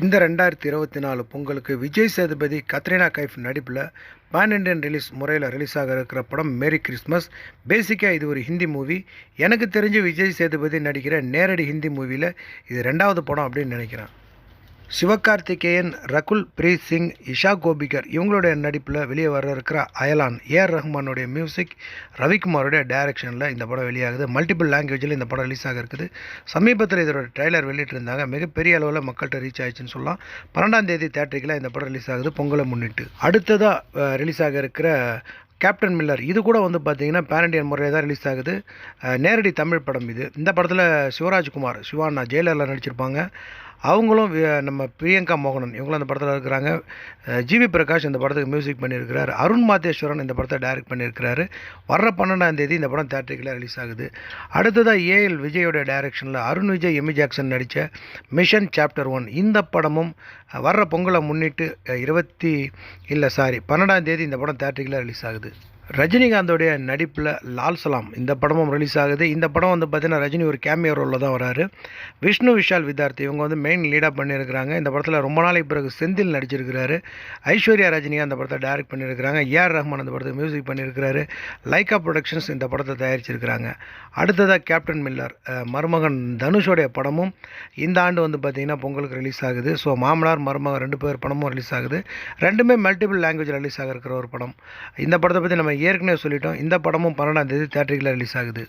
இந்த ரெண்டாயிரத்தி இருபத்தி நாலு பொங்கலுக்கு விஜய் சேதுபதி கத்ரினா கைஃப் நடிப்பில் பேன் இண்டியன் ரிலீஸ் முறையில் ரிலீஸ் ஆக இருக்கிற படம் மேரி கிறிஸ்மஸ் பேசிக்காக இது ஒரு ஹிந்தி மூவி எனக்கு தெரிஞ்சு விஜய் சேதுபதி நடிக்கிற நேரடி ஹிந்தி மூவியில் இது ரெண்டாவது படம் அப்படின்னு நினைக்கிறேன். சிவகார்த்திகேயன் ரகுல் பிரீத் சிங் இஷா கோபிகர் இவங்களுடைய நடிப்பில் வெளியே வர இருக்கிற அயலான் ஏஆர் ரஹ்மானுடைய மியூசிக் ரவிக்குமாரோடைய டைரக்ஷனில் இந்த படம் வெளியாகுது. மல்டிபிள் லாங்குவேஜில் இந்த படம் ரிலீஸ் ஆக இருக்குது சமீபத்தில் இதோட ட்ரைலர் வெளியிட்டிருந்தாங்க. மிகப்பெரிய அளவில் மக்கள்கிட்ட ரீச் ஆயிடுச்சுன்னு சொல்லலாம். பன்னெண்டாம் தேதி தேட்டரிக்கில் இந்த படம் ரிலீஸ் ஆகுது பொங்கலை முன்னிட்டு. அடுத்ததாக ரிலீஸ் ஆக இருக்கிற கேப்டன் மில்லர் இது கூட வந்து பார்த்தீங்கன்னா பேன் இண்டியன் முறையில் தான் ரிலீஸ் ஆகுது. நேரடி தமிழ் படம் இது. இந்த படத்தில் சிவராஜ்குமார் சிவானா ஜெயலலிதா நடிச்சிருப்பாங்க. அவங்களும் நம்ம பிரியங்கா மோகனன் இவங்களும் அந்த படத்தில் இருக்கிறாங்க. ஜிவி பிரகாஷ் இந்த படத்துக்கு மியூசிக் பண்ணியிருக்கிறார். அருண் மாதேஸ்வரன் இந்த படத்தை டைரக்ட் பண்ணியிருக்கிறாரு. வர்ற பன்னெண்டாம் தேதி இந்த படம் தேட்டரிக்கில் ரிலீஸ் ஆகுது. அடுத்ததாக ஏஎல் விஜயோட டைரக்ஷனில் அருண் விஜய் எமி. ஜாக்சன் நடித்த மிஷன் சாப்டர் ஒன் இந்த படமும் வர்ற பொங்கலை முன்னிட்டு இருபத்தி இல்லை சாரி பன்னெண்டாம் தேதி இந்த படம் தேட்டரிக்கில் ரிலீஸ் ஆகுது. ரஜினிகாந்தோடைய நடிப்பில் லால் சலாம் இந்த படமும் ரிலீஸ் ஆகுது. இந்த படம் வந்து பார்த்தீங்கன்னா ரஜினி ஒரு கேமியோ ரோலில் தான் வராரு. விஷ்ணு விஷால் வித்யார்த்தி இவங்க வந்து மெயின் லீடாக பண்ணியிருக்கிறாங்க. இந்த படத்தில் ரொம்ப நாளைக்கு பிறகு செந்தில் நடிச்சிருக்கிறாரு. ஐஸ்வர்யா ரஜினிகாந்த் அந்த படத்தை டைரக்ட் பண்ணியிருக்கிறாங்க. ஏஆர் ரஹ்மான் அந்த படத்துக்கு மியூசிக் பண்ணியிருக்கிறாரு. லைக்கா ப்ரொடக்ஷன்ஸ் இந்த படத்தை தயாரிச்சிருக்கிறாங்க. அடுத்ததாக கேப்டன் மில்லர் மருமகன் தனுஷோடைய படமும் இந்த ஆண்டு வந்து பார்த்திங்கன்னா பொங்கலுக்கு ரிலீஸ் ஆகுது. ஸோ மாமனார் மருமகன் ரெண்டு பேர் படமும் ரிலீஸ் ஆகுது. ரெண்டுமே மல்டிபிள் லாங்குவேஜில் ரிலீஸ் ஆகிருக்கிற ஒரு படம். இந்த படத்தை பற்றி நம்ம ஏற்கனவே சொல்லிட்டோம். இந்த படமும் பன்னெண்டாம் தேதி தேட்டரில் ரிலீஸ் ஆகுது.